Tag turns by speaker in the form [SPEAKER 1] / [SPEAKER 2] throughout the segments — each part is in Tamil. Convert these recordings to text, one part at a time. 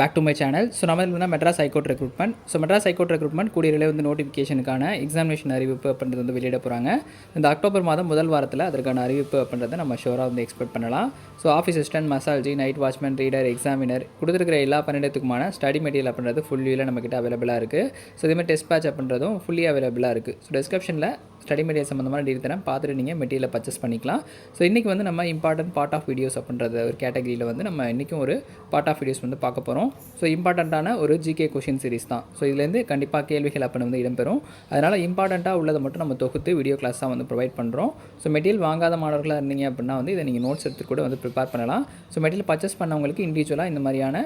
[SPEAKER 1] Back to my channel so நம்ம இதில் Madras high court recruitment so Madras high court recruitment கூடிய வந்து நோட்டிஃபிகேஷனுக்கான எக்ஸாமினேஷன் அறிவிப்பு அப்படின்றது வந்து வெளியிட போகிறாங்க இந்த அக்டோபர் மாதம் முதல் வாரத்தில் அதற்கான அறிவிப்பு அப்படின்றத நம்ம ஷோராக வந்து எக்ஸ்பெக்ட் பண்ணலாம். ஸோ ஆஃபீஸ் அசிஸ்டன்ட் மசால்ஜி நைட் வாட்ச்மேன் ரீடர் எக்ஸாமினர் கொடுத்துருக்கிற எல்லா பன்னெண்டுத்துக்குமான ஸ்டடி மெட்டீரியல் அப்படின்றது ஃபுல்லியில் நம்மக்கிட்ட அவைலபிளாக இருக்குது ஸோ இதேமாதிரி டெஸ்ட் பேட்ச் அப்படின்றதும் ஃபுல்லி அவைலபிளாக இருக்குது ஸோ டிஸ்கிரிப்ஷனில் ஸ்டடி மெட்டீரியல் சம்மந்தமான டீல் தரேன் பார்த்துட்டு நீங்கள் மெட்டீரியல் பர்ச்சேஸ் பண்ணிக்கலாம். ஸோ இன்றைக்கி வந்து நம்ம இம்பார்ட்டன்ட் பார்ட் ஆஃப் வீடியோஸ் அப்படின்றத ஒரு கேட்டகரியில் வந்து நம்ம இன்றைக்கும் ஒரு பார்ட் ஆஃப் வீடியோஸ் வந்து பார்க்க போகிறோம் ஸோ இம்பார்ட்டண்ட்டான ஒரு ஜிகே கொஷின் சீரிஸ் தான். ஸோ இதுலேருந்து கண்டிப்பாக கேள்விகள் அப்படின்னு வந்து இடம்பெறும். அதனால் இம்பார்ட்டண்ட்டாக உள்ளதை மட்டும் நம்ம தொகுத்து வீடியோ கிளாஸாக வந்து ப்ரொவைட் பண்ணுறோம் ஸோ மெட்டீரியல் வாங்காத மாணவர்களாக இருந்தீங்க அப்படின்னா வந்து இதை நீங்கள் நோட்ஸ் எடுத்து கூட வந்து ப்ரிப்பேர் பண்ணலாம். ஸோ மெட்டீரியல் பர்ச்சேஸ் பண்ணவங்களுக்கு இண்டிவிஜுவலாக இந்த மாதிரியான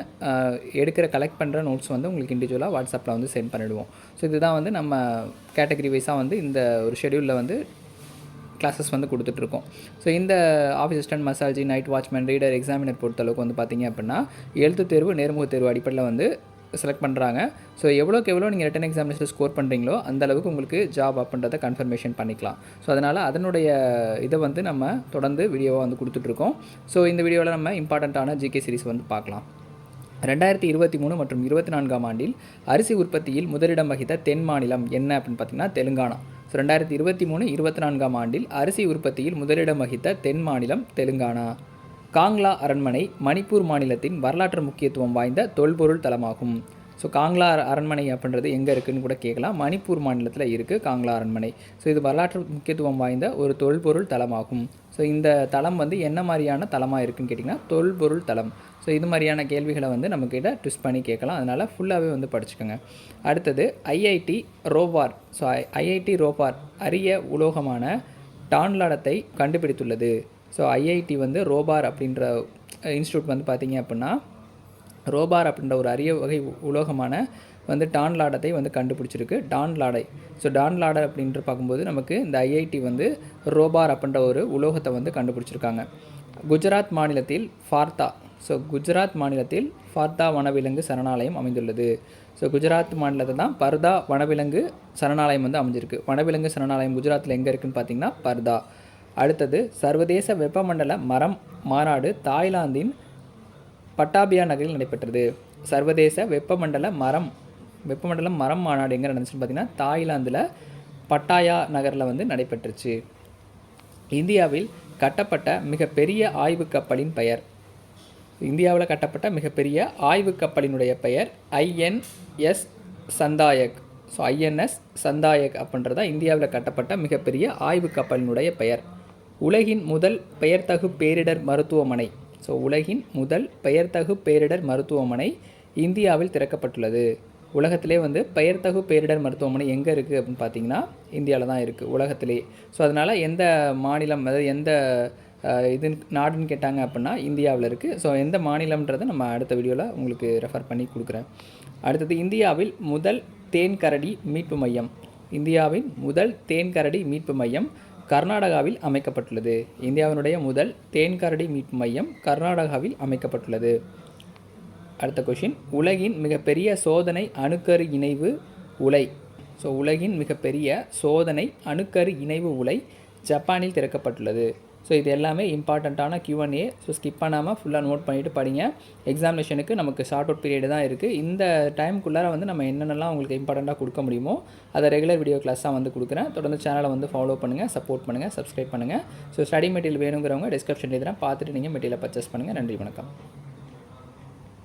[SPEAKER 1] எடுக்கிற கலெக்ட் பண்ணுற நோட்ஸ் வந்து உங்களுக்கு இண்டிவிஜுவலாக வாட்ஸ்அப்பில் வந்து சென்ட் பண்ணிவிடுவோம் ஸோ இதுதான் வந்து நம்ம கேட்டகரி வைஸாக வந்து இந்த ஒரு ஷெடியூலில் வந்து கிளாஸஸ் வந்து கொடுத்துட்ருக்கோம். ஸோ இந்த ஆஃபீஸ் அசிஸ்டன்ட் மசாஜி நைட் வாட்ச்மேன் ரீடர் எக்ஸாமினர் பொறுத்தளவுக்கு வந்து பார்த்தீங்க அப்படின்னா எழுத்து தேர்வு நேர்முக தேர்வு அடிப்படையில் வந்து செலக்ட் பண்ணுறாங்க ஸோ எவ்வளோக்கு எவ்வளோ நீங்கள் ரிட்டன் எக்ஸாமினேஷன் ஸ்கோர் பண்ணுறீங்களோ அந்த அளவுக்கு உங்களுக்கு ஜாப் அப்படின்றத கன்ஃபர்மேஷன் பண்ணிக்கலாம். ஸோ அதனால் அதனுடைய இதை வந்து நம்ம தொடர்ந்து வீடியோவாக வந்து கொடுத்துட்ருக்கோம். ஸோ இந்த வீடியோவில் நம்ம இம்பார்ட்டண்ட்டான ஜிகே சீரிஸ் வந்து பார்க்கலாம். ரெண்டாயிரத்தி இருபத்தி மூணு மற்றும் இருபத்தி நான்காம் ஆண்டில் அரிசி உற்பத்தியில் முதலிடம் வகித்த தென் மாநிலம் என்ன அப்படின்னு பார்த்தீங்கன்னா தெலுங்கானா. ஸோ ரெண்டாயிரத்தி இருபத்தி மூணு இருபத்தி நான்காம் ஆண்டில் அரிசி உற்பத்தியில் முதலிடம் வகித்த தென் மாநிலம் தெலுங்கானா. காங்லா அரண்மனை மணிப்பூர் மாநிலத்தின் வரலாற்று முக்கியத்துவம் வாய்ந்த தொல்பொருள் தலமாகும். ஸோ காங்லா அரண்மனை அப்படின்றது எங்கே இருக்குதுன்னு கூட கேட்கலாம். மணிப்பூர் மாநிலத்தில் இருக்குது காங்லா அரண்மனை ஸோ இது வரலாற்று முக்கியத்துவம் வாய்ந்த ஒரு தொல்பொருள் தலமாகும். ஸோ இந்த தலம் வந்து என்ன மாதிரியான தலமாக இருக்குன்னு கேட்டிங்கன்னா தொல்பொருள் தலம். ஸோ இது மாதிரியான கேள்விகளை வந்து நம்மக்கிட்ட ட்விஸ்ட் பண்ணி கேட்கலாம். அதனால் ஃபுல்லாகவே வந்து படிச்சுக்கோங்க. அடுத்தது IIT Ropar. So IIT Ropar அரிய உலோகமான டான்லாடத்தை கண்டுபிடித்துள்ளது. ஸோ ஐஐடி வந்து ரோபார் அப்படின்ற இன்ஸ்டியூட் வந்து பார்த்தீங்க அப்படின்னா ரோபார் அப்படின்ற ஒரு அரிய வகை உலோகமான வந்து டான் லாடத்தை வந்து கண்டுபிடிச்சிருக்கு. டான் லாடை. ஸோ டான் லாடர் அப்படின்ட்டு பார்க்கும்போது நமக்கு இந்த ஐஐடி வந்து ரோபார் அப்படின்ற ஒரு உலோகத்தை வந்து கண்டுபிடிச்சிருக்காங்க. குஜராத் மாநிலத்தில் ஃபார்த்தா ஸோ குஜராத் மாநிலத்தில் ஃபார்த்தா வனவிலங்கு சரணாலயம் அமைந்துள்ளது. ஸோ குஜராத் மாநிலத்தில் தான் பர்தா வனவிலங்கு சரணாலயம் வந்து அமைஞ்சிருக்கு. வனவிலங்கு சரணாலயம் குஜராத்தில் எங்கே இருக்குதுன்னு பார்த்தீங்கன்னா பர்தா. அடுத்தது சர்வதேச வெப்பமண்டல மரம் மாநாடு தாய்லாந்தின் பட்டாபியா நகரில் நடைபெற்றது. சர்வதேச வெப்பமண்டல மரம் வெப்பமண்டல மரம் மாநாடு எங்கே நடந்துச்சுன்னு பார்த்தீங்கன்னா தாய்லாந்தில் பட்டாயா நகரில் வந்து நடைபெற்றுச்சு. இந்தியாவில் கட்டப்பட்ட மிகப்பெரிய ஆய்வு கப்பலின் பெயர். இந்தியாவில் கட்டப்பட்ட மிகப்பெரிய ஆய்வு கப்பலினுடைய பெயர் INS Sandhayak. So INS Sandhayak அப்படின்றதா இந்தியாவில் கட்டப்பட்ட மிகப்பெரிய ஆய்வு கப்பலினுடைய பெயர். உலகின் முதல் பெயர்த்தகு பேரிடர் மருத்துவமனை. ஸோ உலகின் முதல் பெயர்த்தகு பேரிடர் மருத்துவமனை இந்தியாவில் திறக்கப்பட்டுள்ளது. உலகத்திலே வந்து பெயர்த்தகு பேரிடர் மருத்துவமனை எங்கே இருக்குது அப்படின்னு பார்த்தீங்கன்னா இந்தியாவில் தான் இருக்குது உலகத்திலே. ஸோ அதனால் எந்த மாநிலம் அதாவது எந்த இது நாடுன்னு கேட்டாங்க அப்படின்னா இந்தியாவில் இருக்குது ஸோ எந்த மாநிலம்ன்றதை நம்ம அடுத்த வீடியோவில் உங்களுக்கு ரெஃபர் பண்ணி கொடுக்குறேன். அடுத்தது இந்தியாவில் முதல் தேன் கரடி மீட்பு மையம். இந்தியாவின் முதல் தேன் கரடி மீட்பு மையம் கர்நாடகாவில் அமைக்கப்பட்டுள்ளது. இந்தியாவினுடைய முதல் தேன் கரடி மீட்பு மையம் கர்நாடகாவில் அமைக்கப்பட்டுள்ளது. அடுத்த கொஷின் உலகின் மிகப்பெரிய சோதனை அணுக்கரு இணைவு உலை. ஸோ உலகின் மிகப்பெரிய சோதனை அணுக்கரு இணைவு உலை ஜப்பானில் திறக்கப்பட்டுள்ளது. ஸோ இது எல்லாமே இம்பார்ட்டண்ட்டான Q&A ஸோ ஸ்கிப் பண்ணாமல் ஃபுல்லாக நோட் பண்ணிவிட்டு படிங்க. எக்ஸாமினேஷனுக்கு நமக்கு ஷார்ட் அவுட் பீரியட் தான் இருக்குது இந்த டைமுக்குள்ளார வந்து நம்ம என்னென்னலாம் உங்களுக்கு இம்பார்ட்டண்ட்டாக கொடுக்க முடியுமோ அதை ரெகுலர் வீடியோ கிளாஸாக வந்து கொடுக்குறேன். தொடர்ந்து சேனலை வந்து ஃபாலோ பண்ணுங்கள் சப்போர்ட் பண்ணுங்கள் சப்ஸ்கிரைப் பண்ணுங்கள் ஸோ ஸ்டடி மெட்டீரியல் வேணுங்கிறவங்க டிஸ்கிரிப்ஷன் எழுதுகிறேன் பார்த்துட்டு நீங்கள் மெட்டீரியல் பர்ச்சேஸ் பண்ணுங்கள் நன்றி வணக்கம்.